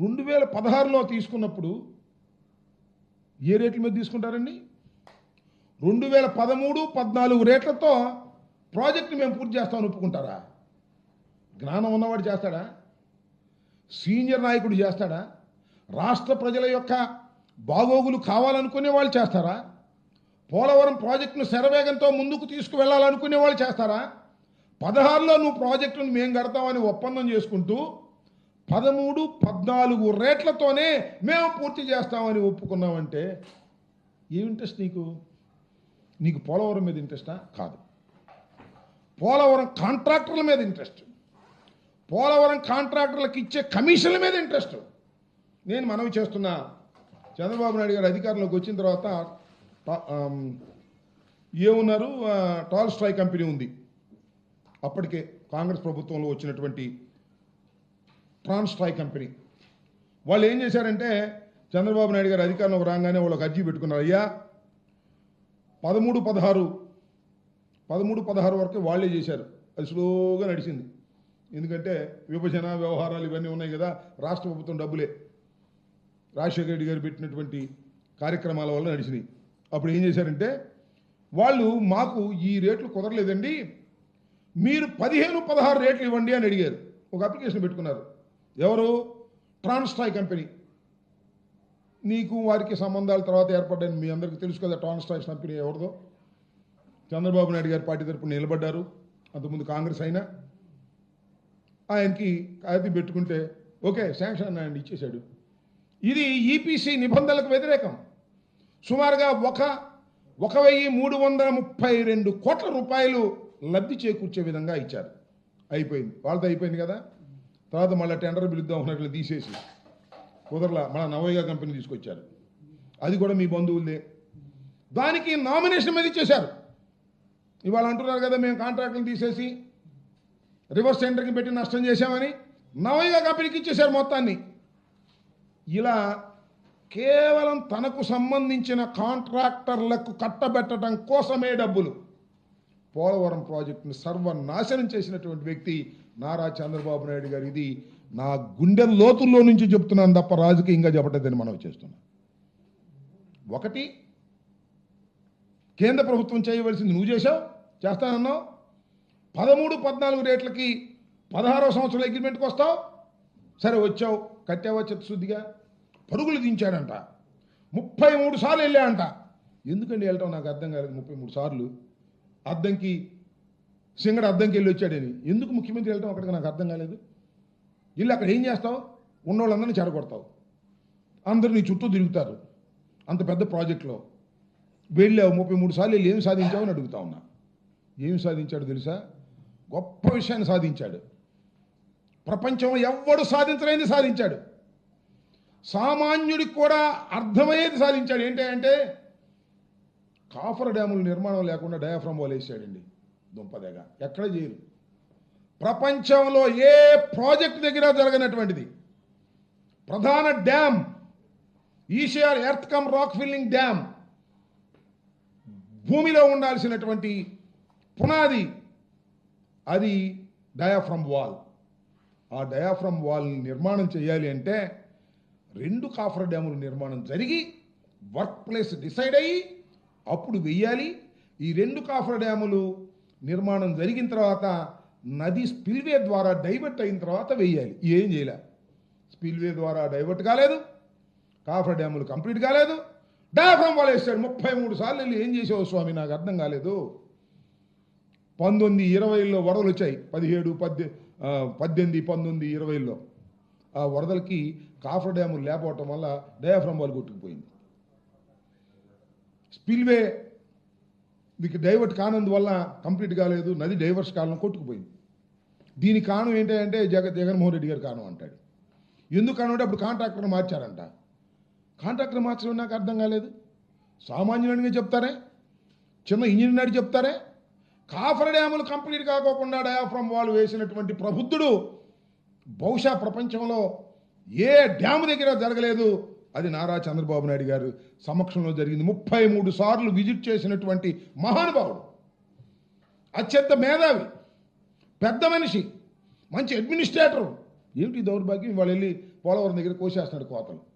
రెండు వేల పదహారులో తీసుకున్నప్పుడు ఏ రేట్ల మీద తీసుకుంటారండి? రెండు వేల పదమూడు పద్నాలుగు రేట్లతో ప్రాజెక్టు మేము పూర్తి చేస్తామని ఒప్పుకుంటారా? జ్ఞానం ఉన్నవాడు చేస్తాడా? సీనియర్ నాయకుడు చేస్తాడా? రాష్ట్ర ప్రజల యొక్క బాగోగులు కావాలనుకునే వాళ్ళు చేస్తారా? పోలవరం ప్రాజెక్టును శరవేగంతో ముందుకు తీసుకువెళ్ళాలనుకునే వాళ్ళు చేస్తారా? పదహారులో నువ్వు ప్రాజెక్టును మేము కడతామని ఒప్పందం చేసుకుంటూ పదమూడు పద్నాలుగు రేట్లతోనే మేము పూర్తి చేస్తామని ఒప్పుకున్నామంటే ఏమి ఇంట్రెస్ట్ నీకు? నీకు పోలవరం మీద ఇంట్రెస్టా కాదు. పోలవరం కాంట్రాక్టర్ల మీద ఇంట్రెస్ట్ పోలవరం కాంట్రాక్టర్లకు ఇచ్చే కమిషన్ల మీద ఇంట్రెస్ట్ నేను మనవి చేస్తున్నా. చంద్రబాబు నాయుడు గారు అధికారంలోకి వచ్చిన తర్వాత ఏమున్నారు? టాల్ స్ట్రై కంపెనీ ఉంది. అప్పటికే కాంగ్రెస్ ప్రభుత్వంలో వచ్చినటువంటి ట్రాన్స్ స్ట్రై కంపెనీ. వాళ్ళు ఏం చేశారంటే చంద్రబాబు నాయుడు గారు అధికారంలోకి రాగానే వాళ్ళకి అర్జీ పెట్టుకున్నారు. అయ్యా పదమూడు పదహారు పదమూడు పదహారు వరకు వాళ్ళే చేశారు. అది స్లోగా నడిచింది. ఎందుకంటే విభజన వ్యవహారాలు ఇవన్నీ ఉన్నాయి కదా రాష్ట్ర ప్రభుత్వం డబ్బులే. రాజశేఖర రెడ్డి గారు పెట్టినటువంటి కార్యక్రమాల వల్ల నడిచినాయి. అప్పుడు ఏం చేశారంటే వాళ్ళు మాకు ఈ రేట్లు కుదరలేదండి మీరు పదిహేను పదహారు రేట్లు ఇవ్వండి అని అడిగారు. ఒక అప్లికేషన్ పెట్టుకున్నారు. ఎవరు? Transstroy company. నీకు వారికి సంబంధాల తర్వాత ఏర్పడ్డాయని మీ అందరికీ తెలుసు కదా ట్రాన్స్ట్రాయ్ కంపెనీ ఎవరిదో. చంద్రబాబు నాయుడు గారి పార్టీ తరపున నిలబడ్డారు. అంతకుముందు కాంగ్రెస్ అయినా. ఆయనకి కాగితం పెట్టుకుంటే ఓకే శాంక్షన్ ఆయన ఇచ్చేశాడు. ఇది ఈపీసీ నిబంధనలకు వ్యతిరేకం. సుమారుగా ఒక ఒక వెయ్యి మూడు వందల ముప్పై రెండు కోట్ల రూపాయలు లబ్ధి చేకూర్చే విధంగా ఇచ్చారు. అయిపోయింది. వాళ్ళతో అయిపోయింది కదా? తర్వాత మళ్ళీ టెండర్ పిలుద్దాం ఉన్నట్లు తీసేసి కుదరలా మళ్ళీ నవోయిగా కంపెనీ తీసుకొచ్చారు. అది కూడా మీ బంధువులే దానికి నామినేషన్ మీద ఇచ్చేశారు. ఇవాళ అంటున్నారు కదా మేము కాంట్రాక్టులు తీసేసి రివర్స్ టెండర్కి పెట్టి నష్టం చేశామని నవయుగ కంపెనీకి ఇచ్చేశారు మొత్తాన్ని. ఇలా కేవలం తనకు సంబంధించిన కాంట్రాక్టర్లకు కట్టబెట్టడం కోసమే డబ్బులు. పోలవరం ప్రాజెక్టును సర్వనాశనం చేసినటువంటి వ్యక్తి నారా చంద్రబాబు నాయుడు గారు. ఇది నా గుండె లోతుల్లో నుంచి చెప్తున్నాను తప్ప రాజకీయంగా చెప్పటదని మనం చేస్తున్నాం. ఒకటి కేంద్ర ప్రభుత్వం చేయవలసింది నువ్వు చేశావు చేస్తానన్నావు. పదమూడు పద్నాలుగు రేట్లకి పదహారో సంవత్సరాల అగ్రిమెంట్కి వస్తావు. సరే వచ్చావు కట్టావా చిత్తశుద్ధిగా? పరుగులు దించాడంట. ముప్పై మూడు సార్లు వెళ్ళాడంట. ఎందుకండి వెళ్ళటం నాకు అర్థం కాలేదు. ముప్పై మూడు సార్లు అద్దంకి సింగడ అద్దంకి వెళ్ళి వచ్చాడని. ఎందుకు ముఖ్యమంత్రి వెళ్ళటం అక్కడికి నాకు అర్థం కాలేదు. వెళ్ళి అక్కడ ఏం చేస్తావు? ఉన్నోళ్ళందరినీ చెడగొడతావు అందరూ నీ చుట్టూ తిరుగుతారు. అంత పెద్ద ప్రాజెక్టులో. వెళ్ళావు ముప్పై మూడు సార్లు వెళ్ళి ఏం సాధించావు అని అడుగుతా ఉన్నా. ఏం సాధించాడు తెలుసా? గొప్ప విషయాన్ని సాధించాడు. ప్రపంచంలో ఎవ్వడు సాధించలేని సాధించాడు. సామాన్యుడికి కూడా అర్థమయ్యేది సాధించాడు. ఏంటి అంటే కాఫర్ డ్యాములు నిర్మాణం లేకుండా డయాఫ్రమ్ వాల్ వేసాడండి దుంపదేగా. ఎక్కడ చేయరు. ప్రపంచంలో ఏ ప్రాజెక్ట్ దగ్గర జరగనటువంటిది. ప్రధాన dam ఈషియర్ earth cum rock filling dam భూమిలో ఉండాల్సినటువంటి పునాది అది డయాఫ్రమ్ వాల్. ఆ డయాఫ్రమ్ వాల్ నిర్మాణం చేయాలి అంటే రెండు కాఫర్ డ్యాముల నిర్మాణం జరిగి వర్క్ ప్లేస్ డిసైడ్ అయ్యి అప్పుడు వెయ్యాలి. ఈ రెండు కాఫర్ డ్యాములు నిర్మాణం జరిగిన తర్వాత నది స్పిల్వే ద్వారా డైవర్ట్ అయిన తర్వాత వెయ్యాలి. ఏం చేయలే? స్పిల్వే ద్వారా డైవర్ట్ కాలేదు. కాఫర్ డ్యాములు కంప్లీట్ కాలేదు. డయాఫ్రమ్ వాల్ వేసాడు ముప్పై మూడు సార్లు వెళ్ళి ఏం చేసావు స్వామి? నాకు అర్థం కాలేదు. పంతొమ్మిది ఇరవైలో వరదలు వచ్చాయి. పదిహేడు పద్దె పద్దెనిమిది పంతొమ్మిది ఇరవైలో. ఆ వరదలకి కాఫర్ డ్యాములు లేకపోవటం వల్ల డయాఫ్రమ్ వాళ్ళు కొట్టుకుపోయింది స్పిల్వే మీకు డైవర్ట్ కానందువల్ల కంప్లీట్ కాలేదు నది డైవర్స్ కాలం కొట్టుకుపోయింది. దీని కారణం ఏంటంటే జగ జగన్మోహన్ రెడ్డి గారు కారణం అంటాడు. ఎందుకు కారణం అంటే అప్పుడు కాంట్రాక్టర్ మార్చారంట. కాంట్రాక్టర్ మార్చడం నాకు అర్థం కాలేదు. సామాన్యుడిగా చెప్తారే? చిన్న ఇంజనీర్ అడిగి చెప్తారే? కాఫర్ డ్యాములు కంప్లీట్ కాకోకుండా డయాఫ్రమ్ వాళ్ళు వేసినటువంటి ప్రబుద్ధుడు బహుశా ప్రపంచంలో ఏ డ్యాము దగ్గర జరగలేదు. అది నారా చంద్రబాబు నాయుడు గారు సమక్షంలో జరిగింది. ముప్పై మూడు సార్లు విజిట్ చేసినటువంటి మహానుభావుడు. అత్యంత మేధావి. పెద్ద మనిషి. మంచి అడ్మినిస్ట్రేటర్. ఏమిటి దౌర్భాగ్యం? వాళ్ళు వెళ్ళి పోలవరం దగ్గర కోసేస్తున్నాడు కోతలు.